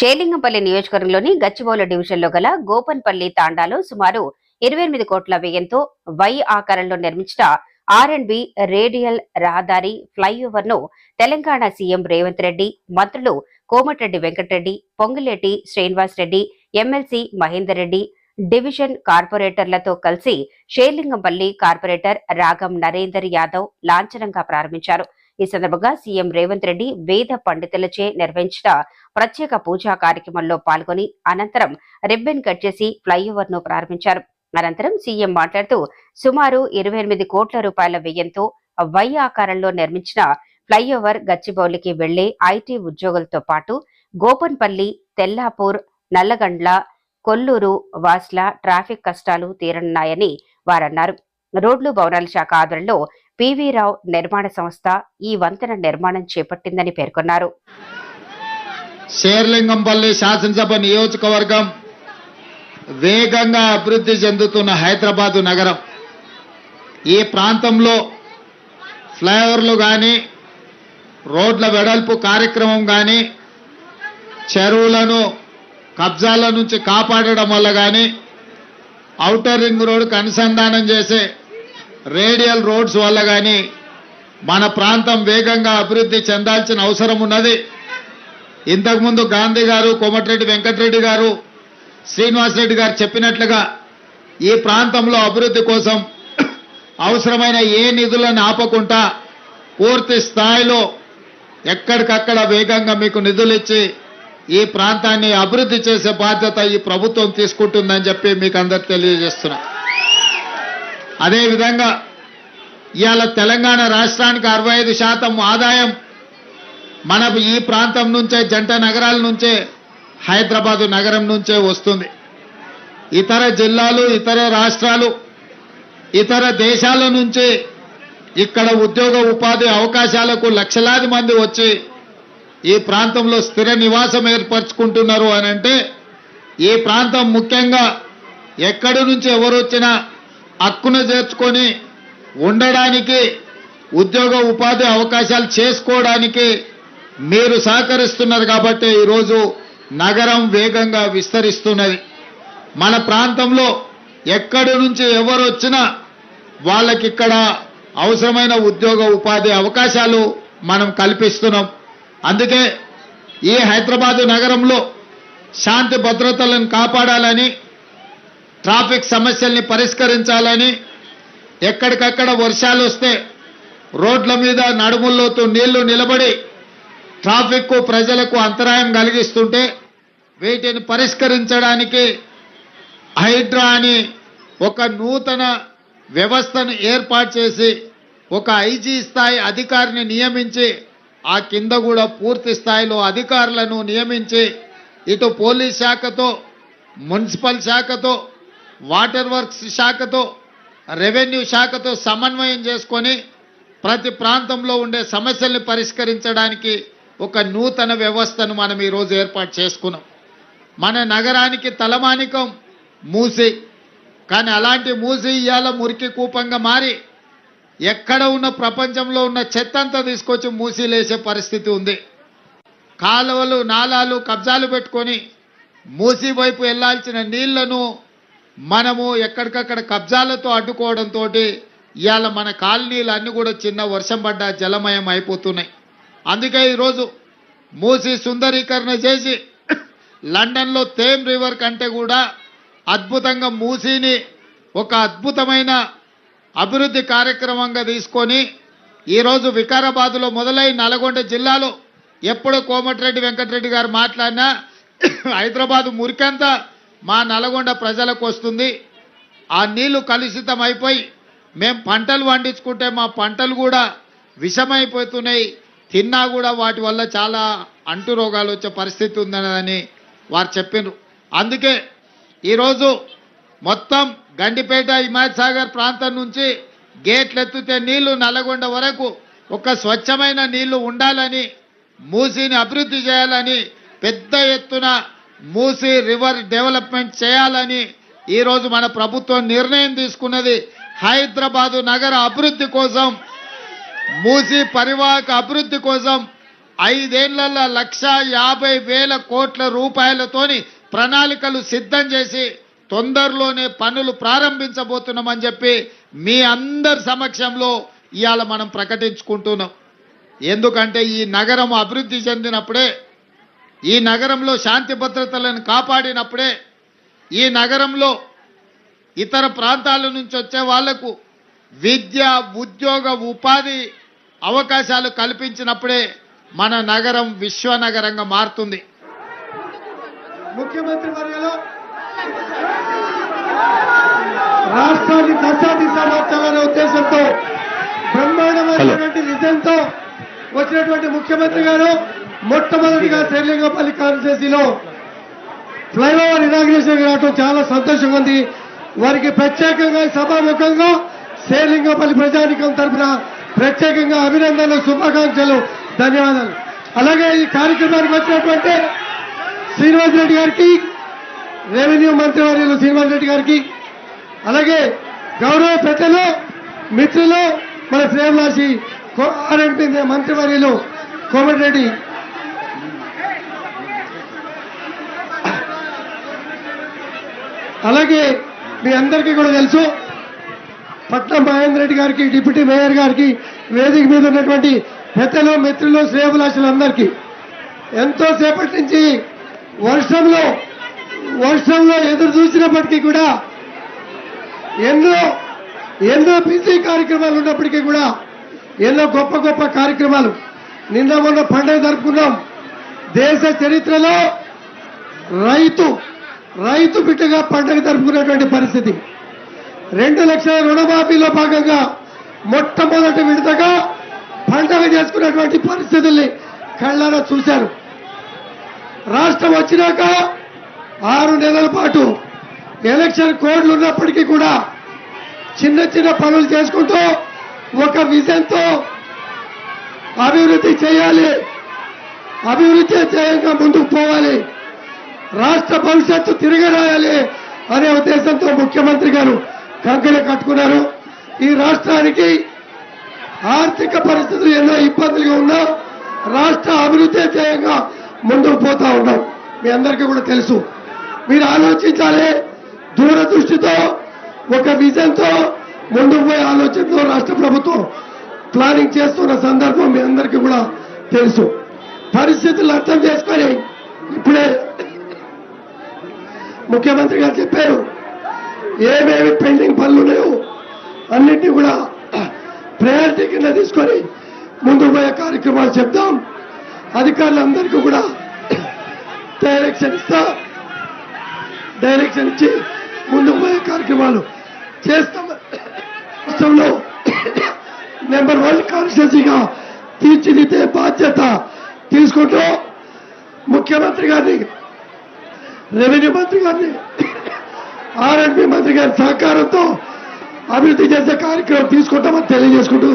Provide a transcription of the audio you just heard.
షేలింగంపల్లి నియోజకవర్గంలోని గచ్చిబౌల డివిజన్లో గల గోపన్పల్లి తాండాలో సుమారు ఇరవై ఎనిమిది కోట్ల వ్యయంతో వై ఆకారంలో నిర్మించిన ఆర్ అండ్ బి రేడియల్ రహదారి ఫ్లైఓవర్ను తెలంగాణ సీఎం రేవంత్ రెడ్డి మంత్రులు కోమటిరెడ్డి వెంకటరెడ్డి పొంగులేటి శ్రీనివాస్ రెడ్డి ఎమ్మెల్సీ మహేందర్ రెడ్డి డివిజన్ కార్పొరేటర్లతో కలిసి షేర్లింగంపల్లి కార్పొరేటర్ రాగం నరేందర్ యాదవ్ లాంఛనంగా ప్రారంభించారు. ఈ సందర్భంగా సీఎం రేవంత్ రెడ్డి వేద పండితులచే నిర్వహించిన ప్రత్యేక పూజా కార్యక్రమంలో పాల్గొని అనంతరం రిబ్బన్ కట్ చేసి ఫ్లైఓవర్ను ప్రారంభించారు. అనంతరం సీఎం మాట్లాడుతూ సుమారు ఇరవై ఎనిమిది కోట్ల రూపాయల వ్యయంతో వై ఆకారంలో నిర్మించిన ఫ్లైఓవర్ గచ్చిబౌలికి వెళ్ళే ఐటీ ఉద్యోగులతో పాటు గోపన్పల్లి తెల్లాపూర్ నల్లగండ్ల కొల్లూరు వాస్ల ట్రాఫిక్ కష్టాలు తీరనున్నాయని వారన్నారు. రోడ్లు భవనాల శాఖ ఆధ్వర్యంలో పివి రావు నిర్మాణ సంస్థ ఈ వంతెన నిర్మాణం చేపట్టిందని పేర్కొన్నారు. షేర్లింగంపల్లి శాసనసభ నియోజకవర్గం వేగంగా అభివృద్ధి చెందుతున్న హైదరాబాదు నగరం. ఈ ప్రాంతంలో ఫ్లైఓవర్లు కానీ రోడ్ల వెడల్పు కార్యక్రమం కానీ చెరువులను కబ్జాల నుంచి కాపాడడం వల్ల కానీ ఔటర్ రింగ్ రోడ్డుకు అనుసంధానం చేసే రేడియల్ రోడ్స్ వల్ల కానీ మన ప్రాంతం వేగంగా అభివృద్ధి చెందాల్సిన అవసరం ఉన్నది. ఇంతకుముందు గాంధీ గారు కోమటిరెడ్డి వెంకటరెడ్డి గారు శ్రీనివాసరెడ్డి గారు చెప్పినట్లుగా ఈ ప్రాంతంలో అభివృద్ధి కోసం అవసరమైన ఏ నిధులను ఆపకుండా పూర్తి స్థాయిలో ఎక్కడికక్కడ వేగంగా మీకు నిధులు ఇచ్చి ఈ ప్రాంతాన్ని అభివృద్ధి చేసే బాధ్యత ఈ ప్రభుత్వం తీసుకుంటుందని చెప్పి మీకు అందరు తెలియజేస్తున్నా. అదేవిధంగా ఇవాళ తెలంగాణ రాష్ట్రానికి అరవై ఐదు శాతం ఆదాయం మన ఈ ప్రాంతం నుంచే జంట నగరాల నుంచే హైదరాబాదు నగరం నుంచే వస్తుంది. ఇతర జిల్లాలు ఇతర రాష్ట్రాలు ఇతర దేశాల నుంచి ఇక్కడ ఉద్యోగ ఉపాధి అవకాశాలకు లక్షలాది మంది వచ్చి ఈ ప్రాంతంలో స్థిర నివాసం ఏర్పరచుకుంటున్నారు అని అంటే ఈ ప్రాంతం ముఖ్యంగా ఎక్కడి నుంచి ఎవరు వచ్చినా హక్కును చేర్చుకొని ఉండడానికి ఉద్యోగ ఉపాధి అవకాశాలు చేసుకోవడానికి మీరు సహకరిస్తున్నారు కాబట్టి ఈరోజు నగరం వేగంగా విస్తరిస్తున్నది. మన ప్రాంతంలో ఎక్కడి నుంచి ఎవరు వచ్చినా వాళ్ళకి ఇక్కడ అవసరమైన ఉద్యోగ ఉపాధి అవకాశాలు మనం కల్పిస్తున్నాం. అందుకే ఈ హైదరాబాదు నగరంలో శాంతి భద్రతలను కాపాడాలని ట్రాఫిక్ సమస్యల్ని పరిష్కరించాలని ఎక్కడికక్కడ వర్షాలు వస్తే రోడ్ల మీద నడుముల్లోతూ నీళ్ళు నిలబడి ట్రాఫిక్కు ప్రజలకు అంతరాయం కలిగిస్తుంటే వీటిని పరిష్కరించడానికి హైడ్రా అని ఒక నూతన వ్యవస్థను ఏర్పాటు చేసి ఒక ఐజీ స్థాయి అధికారిని నియమించి ఆ కింద కూడా పూర్తి స్థాయిలో అధికారులను నియమించి ఇటు పోలీస్ శాఖతో మున్సిపల్ శాఖతో వాటర్ వర్క్స్ శాఖతో రెవెన్యూ శాఖతో సమన్వయం చేసుకొని ప్రతి ప్రాంతంలో ఉండే సమస్యల్ని పరిష్కరించడానికి ఒక నూతన వ్యవస్థను మనం ఈరోజు ఏర్పాటు చేసుకున్నాం. మన నగరానికి తలమానికం మూసి. కానీ అలాంటి మూసి ఇవాళ మురికి కూపంగా మారి ఎక్కడ ఉన్న ప్రపంచంలో ఉన్న చెత్త అంతా తీసుకొచ్చి మూసిలేసే పరిస్థితి ఉంది. కాలువలు నాలాలు కబ్జాలు పెట్టుకొని మూసి వైపు వెళ్ళాల్సిన నీళ్ళను మనము ఎక్కడికక్కడ కబ్జాలతో అడ్డుకోవడంతో ఇవాళ మన కాలనీలు అన్నీ కూడా చిన్న వర్షం పడ్డ జలమయం అయిపోతున్నాయి. అందుకే ఈరోజు మూసి సుందరీకరణ చేసి లండన్లో తేమ్ రివర్ కంటే కూడా అద్భుతంగా మూసీని ఒక అద్భుతమైన అభివృద్ధి కార్యక్రమంగా తీసుకొని ఈరోజు వికారాబాద్లో మొదలై నల్గొండ జిల్లాలో ఎప్పుడో కోమటిరెడ్డి వెంకటరెడ్డి గారు మాట్లాడినా హైదరాబాద్ మురికంతా మా నల్గొండ ప్రజలకు వస్తుంది. ఆ నీళ్ళు కలుషితం అయిపోయి మేము పంటలు పండించుకుంటే మా పంటలు కూడా విషమైపోతున్నాయి. తిన్నా కూడా వాటి వల్ల చాలా అంటు రోగాలు వచ్చే పరిస్థితి ఉందని వారు చెప్పినారు అందుకే ఈరోజు మొత్తం గండిపేట హిమాయత్ సాగర్ ప్రాంతం నుంచి గేట్లు ఎత్తితే నీళ్ళు నల్లగొండ వరకు ఒక స్వచ్ఛమైన నీళ్ళు ఉండాలని మూసిని అభివృద్ధి చేయాలని పెద్ద ఎత్తున మూసి రివర్ డెవలప్మెంట్ చేయాలని ఈరోజు మన ప్రభుత్వం నిర్ణయం తీసుకున్నది. హైదరాబాదు నగర అభివృద్ధి కోసం మూసీ పరివాహక అభివృద్ధి కోసం ఐదేళ్ళలో లక్ష యాభై వేల కోట్ల రూపాయలతోని ప్రణాళికలు సిద్ధం చేసి తొందరలోనే పనులు ప్రారంభించబోతున్నామని చెప్పి మీ అందరి సమక్షంలో ఇవాళ మనం ప్రకటించుకుంటున్నాం. ఎందుకంటే ఈ నగరం అభివృద్ధి చెందినప్పుడే ఈ నగరంలో శాంతి భద్రతలను కాపాడినప్పుడే ఈ నగరంలో ఇతర ప్రాంతాల నుంచి వచ్చే వాళ్ళకు విద్య ఉద్యోగ ఉపాధి అవకాశాలు కల్పించినప్పుడే మన నగరం విశ్వనగరంగా మారుతుంది. ముఖ్యమంత్రి వర్యలో రాష్ట్రాన్ని దశ మార్చాలనే ఉద్దేశంతో బ్రహ్మాండమైనటువంటి విజయంతో వచ్చినటువంటి ముఖ్యమంత్రి గారు మొట్టమొదటిగా శ్రీలింగపల్లి కాన్స్టిట్యూన్సీలో ఫ్లైఓవర్ ఇనాగ్రేషన్ రావడం చాలా సంతోషంగా ఉంది. వారికి ప్రత్యేకంగా సభాముఖంగా శ్రీలింగపల్లి ప్రజానికం తరఫున ప్రత్యేకంగా అభినందనలు శుభాకాంక్షలు ధన్యవాదాలు. అలాగే ఈ కార్యక్రమానికి వచ్చినటువంటి శ్రీనివాస్ రెడ్డి గారికి రెవెన్యూ మంత్రి వర్యులు శ్రీనివాస్ రెడ్డి గారికి అలాగే గౌరవ పెద్దలు మిత్రులు మన శ్రేయలాసి ఆర్ఎంపీ మంత్రివర్యులు కోమటిరెడ్డి అలాగే మీ అందరికీ కూడా తెలుసు పట్నం మహేందర్ రెడ్డి గారికి డిప్యూటీ మేయర్ గారికి వేదిక మీద ఉన్నటువంటి పెద్దలు మిత్రులు శ్రేయభిలాషులందరికీ. ఎంతో సేపటి నుంచి వర్షంలో వర్షంలో ఎదురు చూసినప్పటికీ కూడా ఎన్నో ఎన్నో బిజీ కార్యక్రమాలు ఉన్నప్పటికీ కూడా ఎన్నో గొప్ప గొప్ప కార్యక్రమాలు. నిన్న మొన్న పండుగ జరుపుకున్నాం. దేశ చరిత్రలో రైతు రైతు బిడ్డగా పండగ జరుపుకునేటువంటి పరిస్థితి. రెండు లక్షల రుణమాఫీలో భాగంగా మొట్టమొదటి విడతగా పండగ చేసుకున్నటువంటి పరిస్థితుల్ని కళ్ళారా చూశారు. రాష్ట్రం వచ్చినాక ఆరు నెలల పాటు ఎలక్షన్ కోడ్లు ఉన్నప్పటికీ కూడా చిన్న చిన్న పనులు చేసుకుంటూ ఒక విజన్తో అభివృద్ధి చేయాలి. అభివృద్ధి చేయంగా ముందుకు పోవాలి. రాష్ట్ర భవిష్యత్తు తిరగరాయాలి అనే ఉద్దేశంతో ముఖ్యమంత్రి గారు కంకణ కట్టుకున్నారు. ఈ రాష్ట్రానికి ఆర్థిక పరిస్థితులు ఎన్నో ఇబ్బందులుగా ఉన్నా రాష్ట్ర అభివృద్ధి ధ్యేయంగా ముందుకు పోతా ఉన్నాం. మీ అందరికీ కూడా తెలుసు. మీరు ఆలోచించాలి. దూరదృష్టితో ఒక విజన్తో ముందుకు పోయే ఆలోచనతో రాష్ట్ర ప్రభుత్వం ప్లానింగ్ చేస్తున్న సందర్భం మీ అందరికీ కూడా తెలుసు. పరిస్థితులు అర్థం చేసి ముఖ్యమంత్రి గారు చెప్పారు ఏమేమి పెండింగ్ పనులు ఉన్నాయో అన్నింటినీ కూడా ప్రయారిటీ కింద తీసుకొని ముందుకు పోయే కార్యక్రమాలు చెప్తాం అధికారులందరికీ కూడా డైరెక్షన్ ఇస్తా. డైరెక్షన్ ఇచ్చి ముందుకు పోయే కార్యక్రమాలు చేస్తాం. రాష్ట్రంలో నెంబర్ వన్ కాన్స్టిట్యూన్సీగా తీర్చిదిద్దే బాధ్యత తీసుకుంటూ ముఖ్యమంత్రి గారిని రెవెన్యూ మంత్రి గారిని ఆర్ఎండ్బి మంత్రి గారి సహకారంతో అభివృద్ధి చేసే కార్యక్రమం తీసుకుంటామని తెలియజేసుకుంటూ